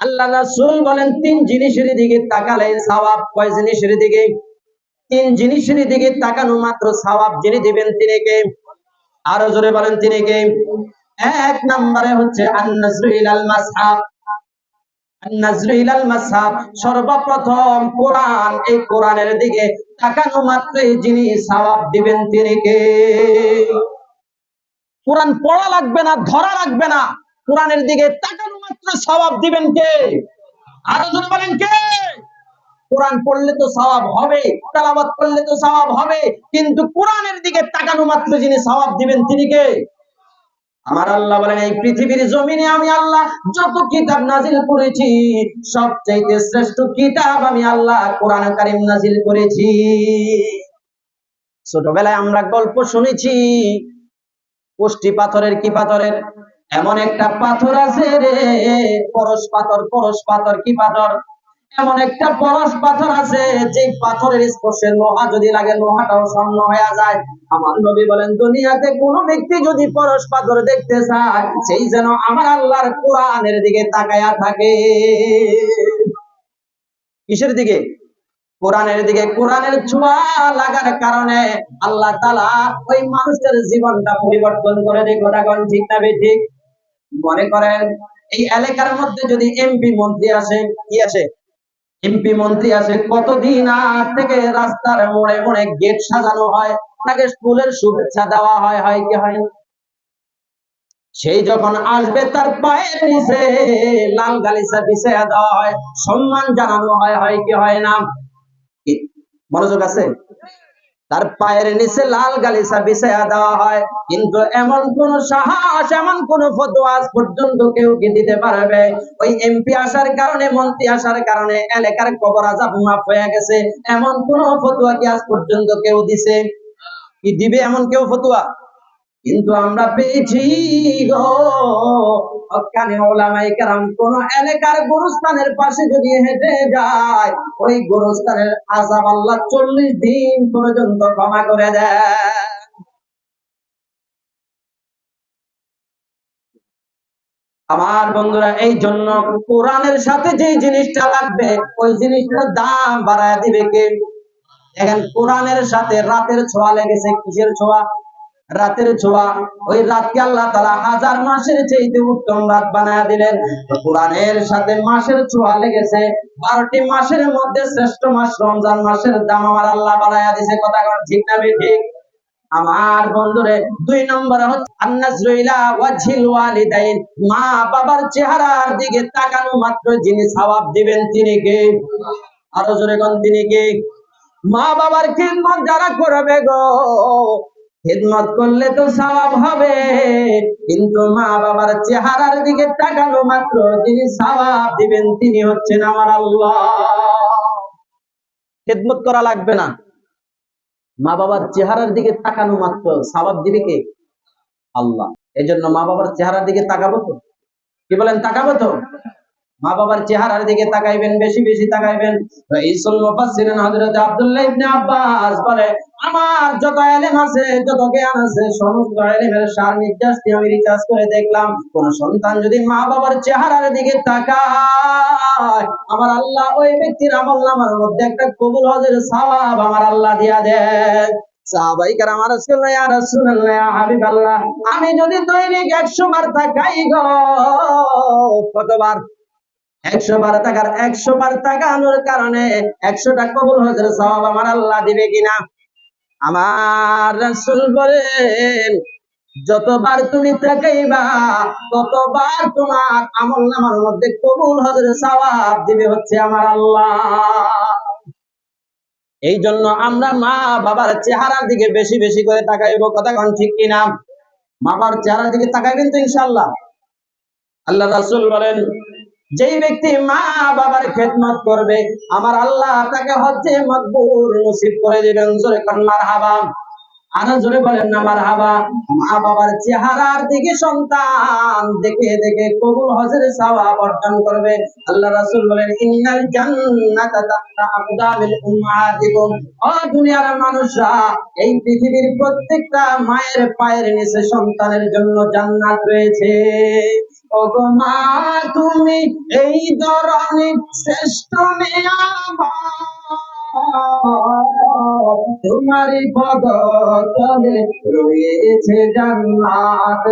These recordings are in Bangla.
আল্লাহ রাসূল বলেন, তিন জিনিসের দিকে তাকালে সওয়াব কয় জিনিসের দিকে? তিন জিনিসের দিকে তাকানো মাত্র সওয়াব যিনি দিবেন তিনি কে? আরও জোরে বলেন, তিনি কে? এক নম্বরে হচ্ছে সর্বপ্রথম কোরআন, এই কোরআনের দিকে তাকানো মাত্রই যিনি সওয়াব দিবেন তিনি কে? কোরআন পড়া লাগবে না, ধরা লাগবে না। কোরআনের দিকে তাকানো মাত্র সওয়াব দিবেন কে? আরও জোরে বলেন কে? কোরআন পড়লে তো সওয়াব হবে, তেলাওয়াত করলে তো সওয়াব হবে, কিন্তু কোরআনের দিকে তাকানো মাত্র যিনি সওয়াব দিবেন তিনি কে? আমার আল্লাহ বলেন, এই পৃথিবীর জমিনে আমি আল্লাহ যত কিতাব নাজিল করেছি, সবচাইতে শ্রেষ্ঠ কিতাব আমি আল্লাহ কোরআন কারিম নাজিল করেছি। ছোটবেলায় আমরা গল্প শুনেছি পুষ্টি পাথরের কি পাথরের? এমন একটা পাথর আছে রে, পরশ পাথর পরশ পাথর কি পাথর? এমন একটা পরশ পাথর আছে, যে পাথরের স্পর্শে লোহা যদি লাগে, লোহাটাও স্বর্ণ হয়ে যায়। আমার নবী বলেন, দুনিয়াতে কোন ব্যক্তি যদি পরশ পাথর দেখতে চায়, সেই যেন আমার আল্লাহর কোরআনের দিকে তাকায়া থাকে। কিসের দিকে? কোরআনের দিকে কোরআনের ছোঁয়া লাগার কারণে আল্লাহ তালা ওই মানুষের জীবনটা পরিবর্তন করে দেয় কোন ঠিক না ঠিক মনে করেন, এই এলাকার মধ্যে যদি এমপি মন্ত্রী আসে, কি আসে এমপি মন্ত্রী আসে, কতদিন আগ থেকে রাস্তার মোড়ে মোড়ে গেট সাজানো হয়, তাকে স্কুলের শুভেচ্ছা দেওয়া হয় হয় কি হয়? সেই যখন আসবে তার পায়ের নিচে, লাল গালিচা বিছিয়ে দেওয়া হয়, সম্মান জানানো হয় হয় কি হয় না? মনোযোগ আছে? তার পায়ের নিচে লাল গালিসা বিছাইয়া দেওয়া হয়। কিন্তু এমন কোন সাহস, এমন কোন ফতোয়া পর্যন্ত কেউ কি দিতে পারবে? ওই এমপি আসার কারণে, মন্ত্রী আসার কারণে এলাকার কবর আজাব মাফ হয়ে গেছে। এমন কোন ফতোয়া কি আজ পর্যন্ত কেউ দিছে? কি দিবে এমন কেউ ফতোয়া? কিন্তু আমরা পেয়েছি হক্কানি ওলামাই কেরাম, কোন এলাকার গুরুস্থানের পাশে যদি হেঁটে যায়, ওই গুরুস্থানের আজাব আল্লাহ চল্লিশ দিন পর্যন্ত ক্ষমা করে দেয় আমার বন্ধুরা, এই জন্য কোরআনের সাথে যে জিনিসটা লাগবে, ওই জিনিসটার দাম বাড়ায় দিবে কে? দেখেন, কোরআনের সাথে রাতের ছোঁয়া লেগেছে, কিসের ছোঁয়া? রাতের ছোঁয়া। ওই রাতকে আল্লাহ তালা হাজার মাসের চাইতে উত্তম রাত বানায় দিলেন। কোরআনের সাথে মাসের ছোঁয়া লেগেছে। বারোটি মাসের মধ্যে শ্রেষ্ঠ মাস রমজান মাসের দাম আমার আল্লাহ বানায় দিছে। কথা ঠিক না ঠিক আমার বন্ধুরে, দুই নম্বরে হচ্ছে মা বাবার চেহারার দিকে তাকানো মাত্র যিনি সওয়াব দিবেন তিনি কে? আরও জোরে তিনি কে? মা বাবার খিদমত যারা করবে গো? খিদমত করলে তো সওয়াব হবে। কিন্তু মা বাবার চেহারার দিকে তাকানো মাত্র, যিনি সওয়াব দিবেন তিনি হচ্ছেন আমার আল্লাহ। খিদমত করা লাগবে না। মা বাবার চেহারার দিকে তাকানো মাত্র, সওয়াব দিবে কে? আল্লাহ। এই জন্য মা বাবার চেহারার দিকে তাকাবো তো। কি বলেন, তাকাবো তো? মা বাবার চেহারার দিকে তাকাইবেন, বেশি বেশি তাকাইবেন। রাইসুল মুফাসসিরিন হযরত আব্দুল্লাহ ইবনে আব্বাস বলে, আমার যত ইলম আছে, যত জ্ঞান আছে, সমস্ত ইলমের সার নির্যাসটি আমি রিচার্জ করে দেখলাম, কোন সন্তান যদি মা বাবার চেহারার দিকে তাকায়, আমার আল্লাহ ওই ব্যক্তির আমলনামার মধ্যে একটা কবুল হজের সওয়াব আমার আল্লাহ দিয়া দেয় হাবিবাল্লাহ, আমি যদি দৈনিক 100 বার তাকাই গো, কতবার একশো বার টাকার একশো বার তাকানোর কারণে একশো টাকা সওয়াব আমার আল্লাহ দিবে কিনা? আমার বলেন, যতবার তুমি তাকাইবা, ততবার তোমার আমল নামার মধ্যে কবুল হজের সওয়াব দিবে হচ্ছে আমার আল্লাহ। এই জন্য আমরা মা বাবার চেহারার দিকে বেশি বেশি করে তাকাইব, কথা কোন ঠিক কিনা? বাবার চেহারার দিকে তাকাইবেন তো ইনশাল্লাহ আল্লাহ রাসুল বলেন যেই ব্যক্তি মা বাবার খেদমত করবে, আমার আল্লাহ তাকে হজ্জে মকবুল নসিব করে দিবেন। জোরে কন্যার হাবা আরও জোরে বলেন না মা বাবার চেহারার দিকে সন্তান দেখে দেখে কবুল হজের করবে। আল্লাহ রাসূল বলেন, ইন্নাল জান্নাতা তাহতা আকদামিল ও দুনিয়ার মানুষরা, এই পৃথিবীর প্রত্যেকটা মায়ের পায়ের নিচে সন্তানের জন্য জান্নাত রয়েছে। মা, তুমি এই ধরনের শ্রেষ্ঠ তোমারই পদ রয়েছে জান্নাত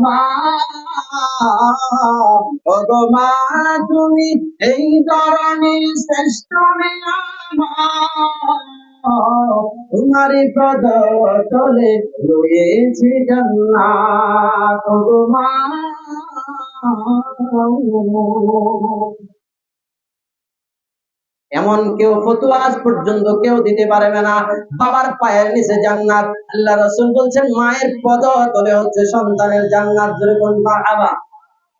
মা। মা, তুমি এই ধরনের শ্রেষ্ঠ মেয়া তোমারই পদ তলে রয়েছে জান্নাত। মা। এমন কেউ ফতুয়া আজ পর্যন্ত কেউ দিতে পারবে না। বাবার পায়ের নিচে জান্নাত। আল্লাহ রসুল বলছেন, মায়ের পদ তলে হচ্ছে সন্তানের জান্নাত। যেরকম আবা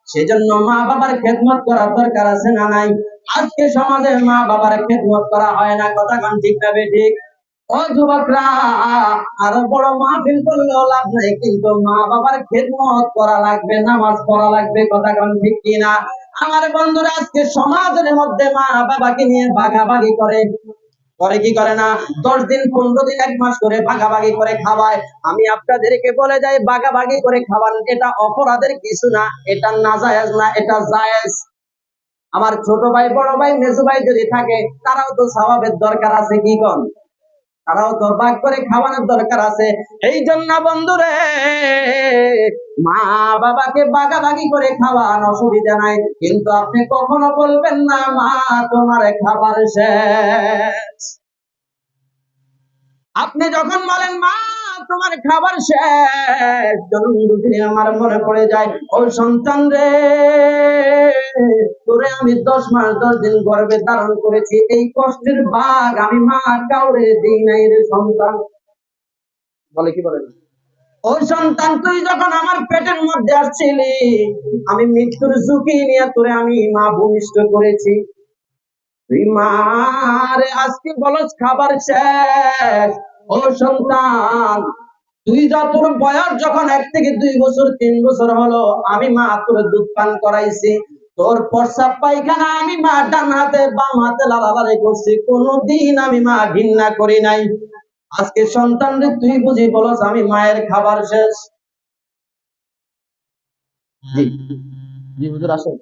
সেজন্য মা বাবার খেদমত করার দরকার আছে না নাই? আজকে সমাজে মা বাবার খেদমত করা হয় না। কথা ঠিক না ঠিক? ও যুবকরা, আরও বড় মাহফিল করলেও লাভ নাই, কিন্তু মা বাবার খেদমত করা লাগবে, নামাজ পড়া লাগবে, কথা কান ঠিক কিনা? আমার বন্ধুরা, আজকে সমাজের মধ্যে মা বাবাকে নিয়ে ভাগাভাগি করে। করে কি করে না? দশ দিন, পনেরো দিন, এক মাস করে ভাগাভাগি করে খাওয়ায়। আমি আপনাদেরকে বলে যাই, ভাগাভাগি করে খাওয়ান, এটা অপরাধের কিছু না, এটা না জায়েজ না, এটা জায়েজ। আমার ছোট ভাই, বড় ভাই, মেজু ভাই যদি থাকে, তারাও তো স্বভাবের দরকার আছে, কি কন? তারাও তো ভাগ করে খাওয়ানোর দরকার আছে। এই জন্য বন্ধুরে মা বাবাকে বাগাবাগি করে খাওয়ান অসুবিধা নাই। কিন্তু আপনি কখনো বলবেন না, মা, তোমার খাবার শেষ। আপনি যখন বলেন, মা তোমার খাবার শেষ। আমার মনে পড়ে যায়, ও সন্তান রে, তোরে আমি দশ মাস, দশ দিন গর্ভে ধারণ করেছি। এই কষ্টের ভাগ আমি মা কাউরে দিই নাই রে সন্তান। বলে কি বলে? ও সন্তান, তুই যখন আমার পেটের মধ্যে আসছিলি, আমি মৃত্যুর ঝুঁকি নিয়ে তোরে আমি মা ভূমিষ্ঠ করেছি। তুই মারে আজকে বলস খাবার শেষ। ও সন্তান, তুই তোর বয়স যখন এক থেকে দুই বছর, তিন বছর হলো, আমি মা তোর দুধ পান করাইছি। তোর প্রস্রাব পায়খানা আমি মা ডান হাতে, বাম হাতে লালালালি করছি। কোনোদিন আমি মা ঘৃণা করি নাই। আজকে সন্তান রে, তুই বুঝি বলস, আমি মায়ের খাবার শেষ। জি জি, হুজুর, আসেন।